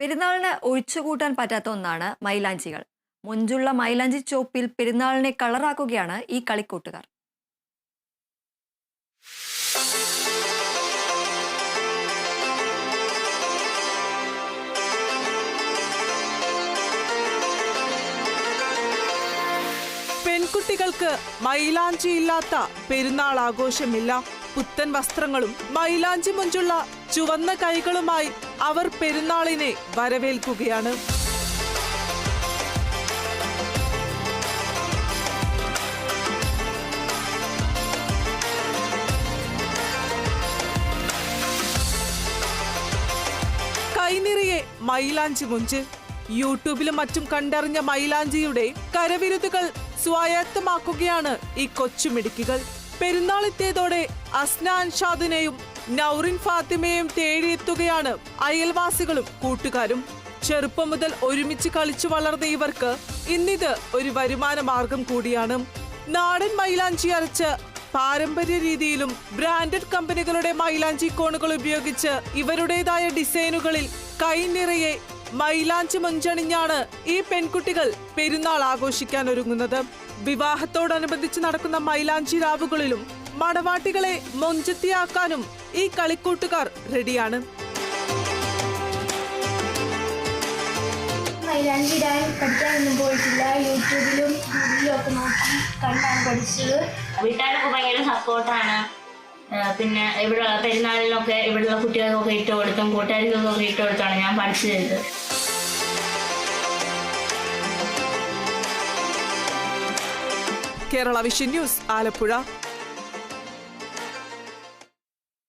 പെരുന്നാളിന് ഒഴിച്ചുകൂട്ടാൻ പറ്റാത്ത ഒന്നാണ് മൈലാഞ്ചികൾ. മുഞ്ചുള്ള മൈലാഞ്ചി ചോപ്പിൽ പെരുന്നാളിനെ കളറാക്കുകയാണ് ഈ കളിക്കൂട്ടുകാർ. പെൺകുട്ടികൾക്ക് മൈലാഞ്ചി ഇല്ലാത്ത പെരുന്നാൾ ആഘോഷമില്ല. പുത്തൻ വസ്ത്രങ്ങളും മൈലാഞ്ചി മുഞ്ചുള്ള ചുവന്ന കൈകളുമായി അവർ പെരുന്നാളിനെ വരവേൽക്കുകയാണ്. കൈനിറിയെ മൈലാഞ്ചി മുഞ്ച്. യൂട്യൂബിലും മറ്റും കണ്ടറിഞ്ഞ മൈലാഞ്ചിയുടെ കരവിരുതുകൾ സ്വായത്തമാക്കുകയാണ് ഈ കൊച്ചുമിടുക്കികൾ. പെരുന്നാളെത്തിയതോടെ അസ്നാൻ ഷാദിനെയും നൗറിൻ ഫാത്തിമയെയും തേടിയെത്തുകയാണ് അയൽവാസികളും കൂട്ടുകാരും. ചെറുപ്പം മുതൽ ഒരുമിച്ച് കളിച്ചു വളർന്ന ഇവർക്ക് ഇന്നിത് ഒരു വരുമാന മാർഗം കൂടിയാണ്. നാടൻ മൈലാഞ്ചി അരച്ച് പാരമ്പര്യ രീതിയിലും ബ്രാൻഡഡ് കമ്പനികളുടെ മൈലാഞ്ചി കോണുകൾ ഉപയോഗിച്ച് ഇവരുടേതായ ഡിസൈനുകളിൽ കൈനിറയെ മൈലാഞ്ചി മഞ്ചണിഞ്ഞാണ് ഈ പെൺകുട്ടികൾ പെരുന്നാൾ ആഘോഷിക്കാൻ ഒരുങ്ങുന്നത് വിവാഹത്തോടനുബന്ധിച്ച് നടക്കുന്ന മൈലാഞ്ചി രാവുകളിലും മണവാട്ടികളെ മൊഞ്ചത്തിയാക്കാനും ഈ കളിക്കൂട്ടുകാർ റെഡിയാണ്. മൈലാഞ്ചി ഇടാൻ പഠിക്കാനൊന്നും പോയിട്ടില്ല. യൂട്യൂബിലും ഒക്കെ നോക്കി കണ്ടാണ് പഠിച്ചത്. വീട്ടുകാരൊക്കെ ഭയങ്കര സപ്പോർട്ടാണ് പിന്നെ ഇവിടെ പെരുന്നാളിനൊക്കെ ഇവിടുള്ള കുട്ടികൾക്കൊക്കെ ഇട്ട് കൊടുത്തും കൂട്ടുകാർക്കൊക്കെ ഇട്ട് കൊടുത്താണ് ഞാൻ പഠിച്ചത്. Kerala vision news Alappuzha.